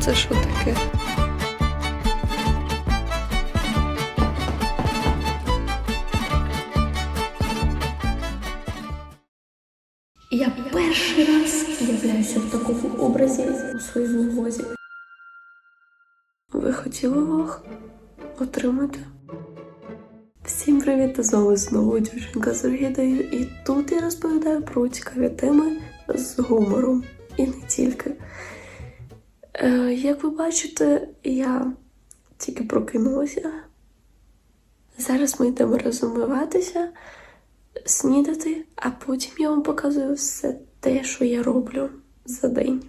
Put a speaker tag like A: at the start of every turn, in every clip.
A: Це що таке? Я перший раз являюся в такому образі у своєму влозі. Ви хотіли влог? Отримати? Всім привіт! З вами знову дівчинка з Орхідею, і тут я розповідаю про цікаві теми з гумором. І не тільки. Е, як ви бачите, я тільки прокинулася. Зараз ми йдемо розумиватися, снідати, а потім я вам показую все те, що я роблю за день.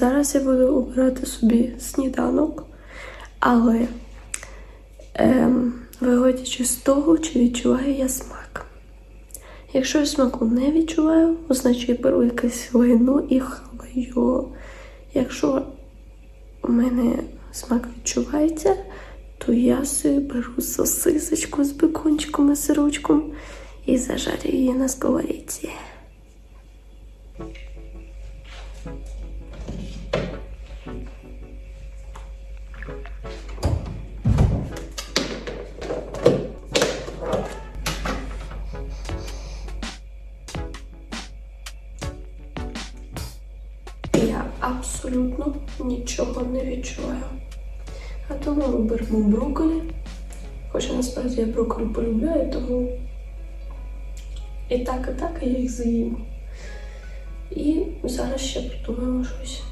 A: Зараз я буду обирати собі сніданок, але ем, виходячи з того, чи відчуваю я смак. Якщо я смаку не відчуваю, значить я беру якесь лайно і хаваю. Якщо у мене смак відчувається, то я собі беру сосисочку з бекончиком і сирочком і зажарю її на сковорідці. Абсолютно нічого не відчуваю. А тому ми беремо брокколі. Хоча насправді я брокколі полюбляю, тому і так, і так я їх заїм. І зараз ще придумаємо щось.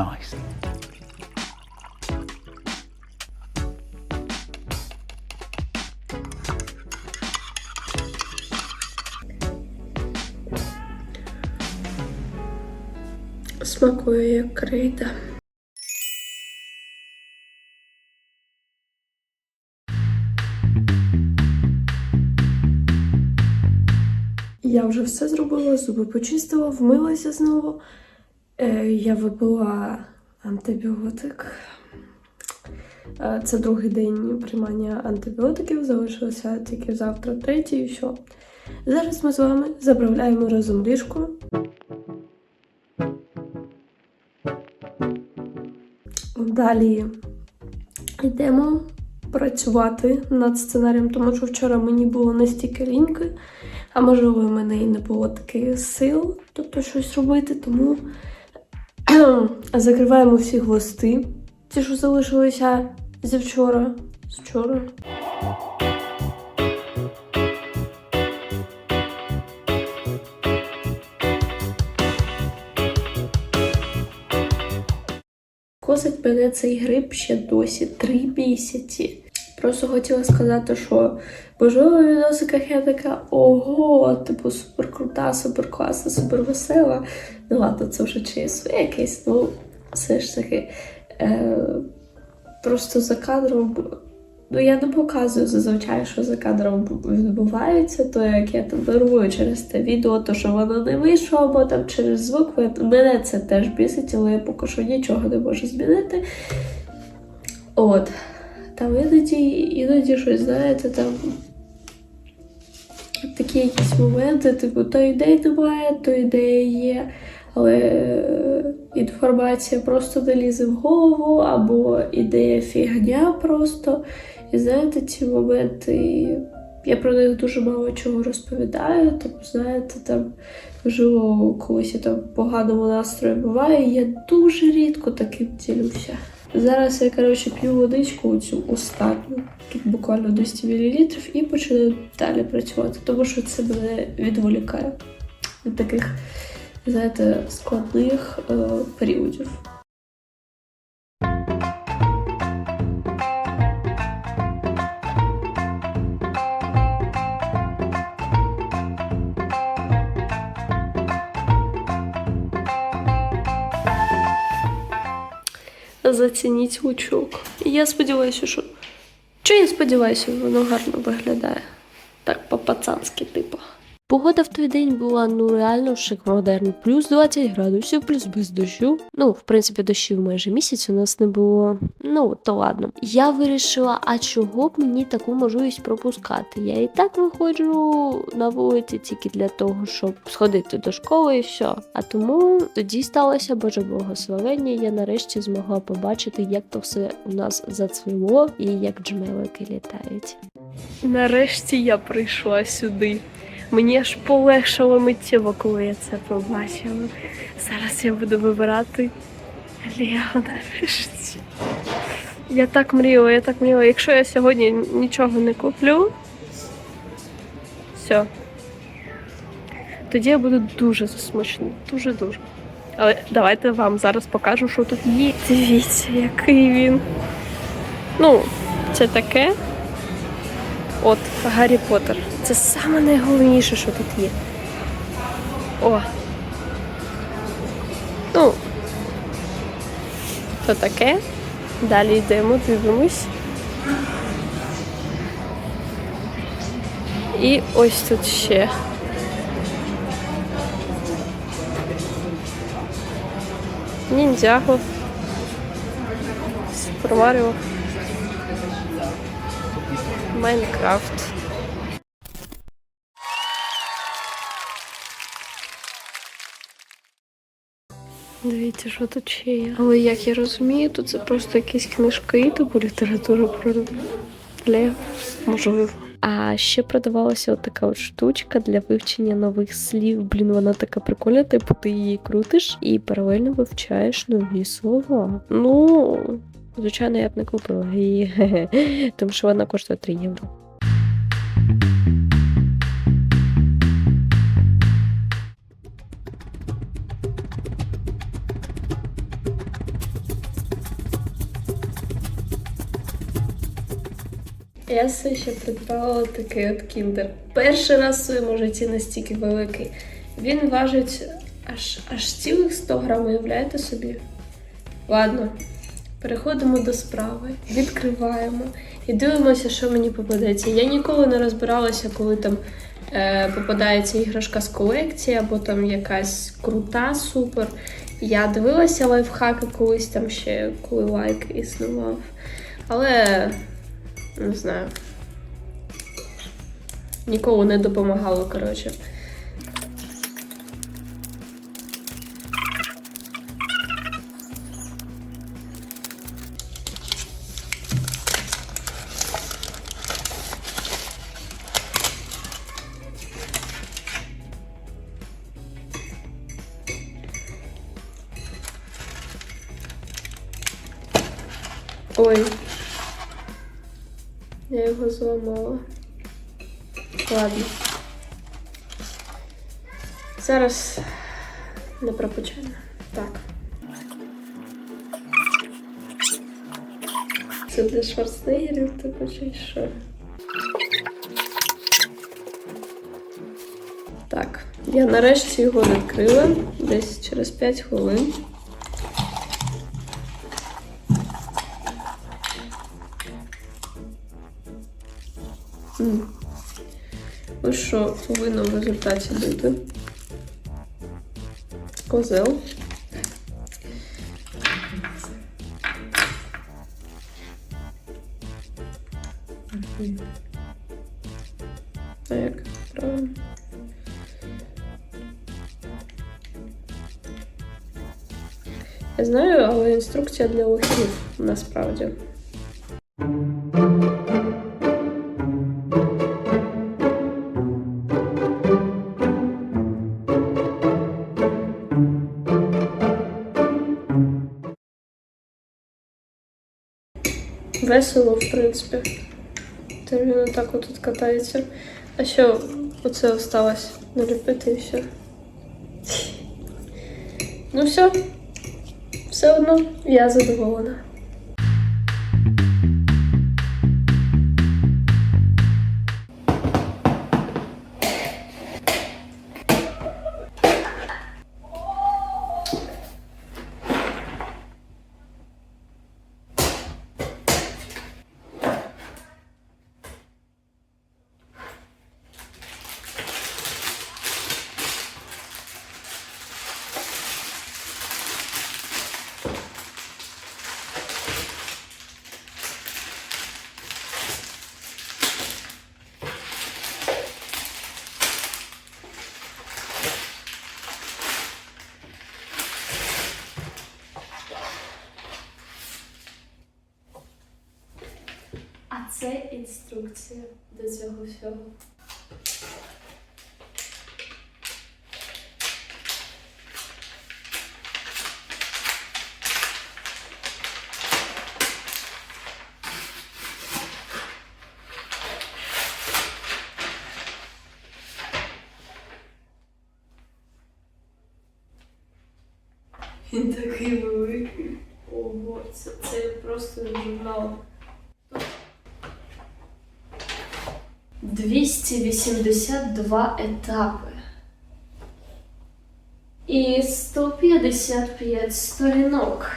B: Nice.
A: Смакує як крейда. Я вже все зробила, зуби почистила, вмилася знову. Е, я випила антибіотик. Е, Це другий день приймання антибіотиків, залишилося тільки завтра третій і все. Зараз ми з вами заправляємо разом ліжко. Далі йдемо працювати над сценарієм, тому що вчора мені було настільки ліньки, а можливо, в мене і не було таких сил, тобто щось робити, тому закриваємо всі гвозди, ті, що залишилися зі вчора. З вчора. Косить мене цей гриб ще досі три місяці. Просто хотіла сказати, що можливо в відосиках я така ого, типу супер крута, супер класна, супер весела. Ну ладно, це вже чесно якесь, ну все ж таки. Е, просто за кадром Ну, я не показую зазвичай, що за кадром відбувається, то як я там нервую через те відео, то що воно не вийшло, або там через звук. Мене це теж бісить, але я поки що нічого не можу змінити. От. Там іноді, іноді щось, знаєте, там такі якісь моменти, типу, то ідей немає, то ідеї є, але е, інформація просто не лізе в голову, або ідея фігня просто. І знаєте, ці моменти, я про них дуже мало чого розповідаю. Тобто, знаєте, там можливо, колись я там поганому настрої буваю, і я дуже рідко таким ділюся. Зараз я, коротше, п'ю водичку цю остатню, тут буквально 200 мл, і починаю далі працювати, тому що це мене відволікає від таких, знаєте, складних е, періодів. Зацініть лучок. Я сподіваюся, що. Чи я сподіваюся, воно гарно виглядає. Так, по-пацанськи, типу. Погода в той день була ну реально шик модерн. Плюс 20 градусів, плюс без дощу. Ну, в принципі, дощів майже місяць у нас не було. Ну, то ладно. Я вирішила, а чого б мені таку можливість пропускати? Я і так виходжу на вулиці тільки для того, щоб сходити до школи і все. А тому тоді сталося Боже благословення. Я нарешті змогла побачити, як то все у нас зацвіло і як джмелики літають. Нарешті я прийшла сюди. Мені аж полегшало миттєво, коли я це побачила. Зараз я буду вибирати нарешті. Я так мріяла, я так мріяла. Якщо я сьогодні нічого не куплю, все. Тоді я буду дуже засмучена. Дуже-дуже. Але давайте вам зараз покажу, що тут є. Дивіться, який він. Ну, це таке. От Гаррі Поттер. Це саме найголовніше, що тут є. О. Ну. То таке. Далі йдемо, дивимось. І ось тут ще. Ніндзяго. Супер. Майнкрафт. Дивіться, що тут ще є. Але як я розумію, то це просто якісь книжки, типу література про Лего, можливо. А ще продавалася от така от штучка для вивчення нових слів. Блін, вона така прикольна, типу ти її крутиш і паралельно вивчаєш нові слова. Ну, звичайно, я б не купила її, тому що вона коштує 3 євро. Я все ще придбала такий от кіндер. Перший раз в своєму житті настільки великий. Він важить аж, аж цілих 100 грам, уявляєте собі? Ладно, переходимо до справи, відкриваємо і дивимося, що мені попадеться. Я ніколи не розбиралася, коли там е, попадається іграшка з колекції або там якась крута, супер. Я дивилася лайфхаки колись там ще, коли лайк існував. Але не знаю. Ніколи не допомагало, коротше. Я його зламала. Ладно. Зараз не пропечено. Так. Це для шварценеггерів, типу, чи що? Так, я нарешті його відкрила десь через 5 хвилин. повинно в результаті бути. Козел. Так, правильно. Я знаю, але інструкція для лохів насправді. весело, в принципі. Терміно так отут катається. А що оце осталось наліпити і все. Ну все, все одно я задоволена. редукція до цього всього. Він такий великий. Ого, це, це просто журнал. 282 етапи. І 155 сторінок.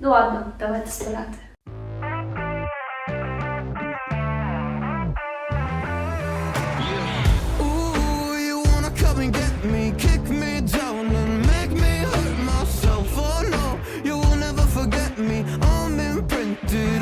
A: Ну ладно,
B: давай до збирати. do